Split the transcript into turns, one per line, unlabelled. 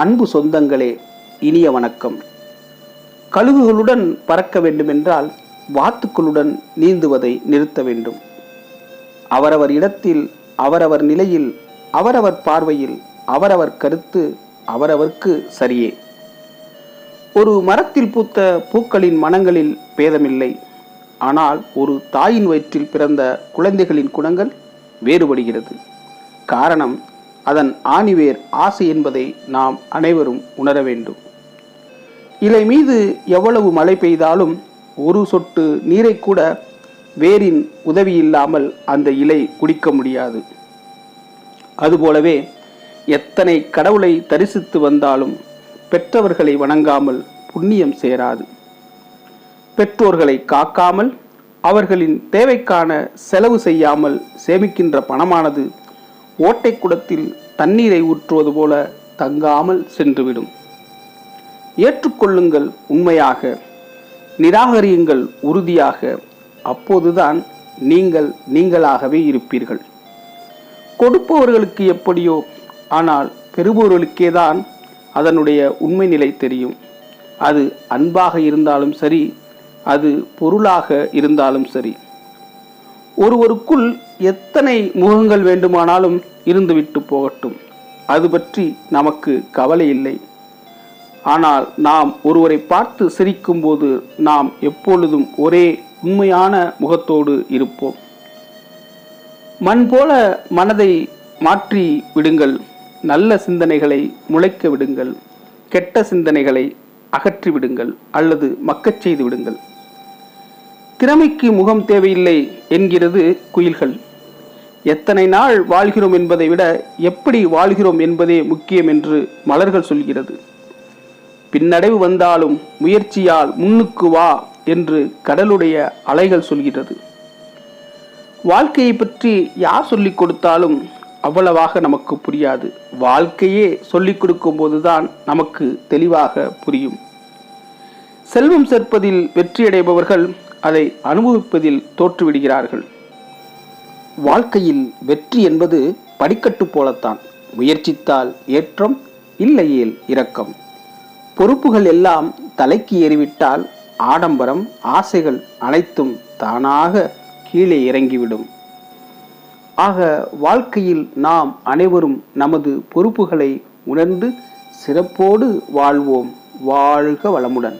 அன்பு சொந்தங்களே இனிய வணக்கம். கழுகுகளுடன் பறக்க வேண்டுமென்றால் வாத்துக்களுடன் நீந்துவதை நிறுத்த வேண்டும். அவரவர் இடத்தில் அவரவர் நிலையில் அவரவர் பார்வையில் அவரவர் கருத்து அவரவர்க்கு சரியே. ஒரு மரத்தில் பூத்த பூக்களின் மனங்களில் பேதமில்லை. ஆனால் ஒரு தாயின் வயிற்றில் பிறந்த குழந்தைகளின் குணங்கள் வேறுபடுகிறது. காரணம் அதன் ஆணிவேர் ஆசை என்பதை நாம் அனைவரும் உணர வேண்டும். இலை மீது எவ்வளவு மழை பெய்தாலும் ஒரு சொட்டு நீரை கூட வேரின் உதவி இல்லாமல் அந்த இலை குடிக்க முடியாது. அதுபோலவே எத்தனை கடவுளை தரிசித்து வந்தாலும் பெற்றவர்களை வணங்காமல் புண்ணியம் சேராது. பெற்றோர்களை காக்காமல் அவர்களின் தேவைக்கான செலவு செய்யாமல் சேமிக்கின்ற பணமானது ஓட்டை குடத்தில் தண்ணீரை ஊற்றுவது போல தங்காமல் சென்றுவிடும். ஏற்றுக்கொள்ளுங்கள் உண்மையாக நிராகரியுங்கள் உறுதியாக அப்போதுதான் நீங்கள் நீங்களாகவே இருப்பீர்கள். கொடுப்பவர்களுக்கு எப்படியோ ஆனால் பெறுபவர்களுக்கே தான் அதனுடைய உண்மை நிலை தெரியும். அது அன்பாக இருந்தாலும் சரி அது பொருளாக இருந்தாலும் சரி. ஒருவருக்குள் எத்தனை முகங்கள் வேண்டுமானாலும் இருந்துவிட்டு போகட்டும். அது பற்றி நமக்கு கவலை இல்லை. ஆனால் நாம் ஒருவரை பார்த்து சிரிக்கும்போது நாம் எப்பொழுதும் ஒரே உண்மையான முகத்தோடு இருப்போம். மண் போல மனதை மாற்றி விடுங்கள். நல்ல சிந்தனைகளை முளைக்க விடுங்கள். கெட்ட சிந்தனைகளை அகற்றி விடுங்கள். அல்லது மக்கச் செய்து விடுங்கள். திறமைக்கு முகம் தேவையில்லை என்கிறது குயில்கள். எத்தனை நாள் வாழ்கிறோம் என்பதை விட எப்படி வாழ்கிறோம் என்பதே முக்கியம் என்று மலர்கள் சொல்கிறது. பின்னடைவு வந்தாலும் முயற்சியால் முன்னுக்கு வா என்று கடலுடைய அலைகள் சொல்கிறது. வாழ்க்கையை பற்றி யார் சொல்லிக் கொடுத்தாலும் அவ்வளவாக நமக்கு புரியாது. வாழ்க்கையே சொல்லிக் கொடுக்கும் போதுதான் நமக்கு தெளிவாக புரியும். செல்வம் சேர்ப்பதில் வெற்றியடைபவர்கள் அதை அனுபவிப்பதில் தோற்றுவிடுகிறார்கள். வாழ்க்கையில் வெற்றி என்பது படிக்கட்டு போலத்தான். முயற்சித்தால் ஏற்றம் இல்லையேல் இரக்கம். பொறுப்புகள் எல்லாம் தலைக்கு ஏறிவிட்டால் ஆடம்பரம் ஆசைகள் அனைத்தும் தானாக கீழே இறங்கிவிடும். ஆக வாழ்க்கையில் நாம் அனைவரும் நமது பொறுப்புகளை உணர்ந்து சிறப்போடு வாழ்வோம். வாழ்க வளமுடன்.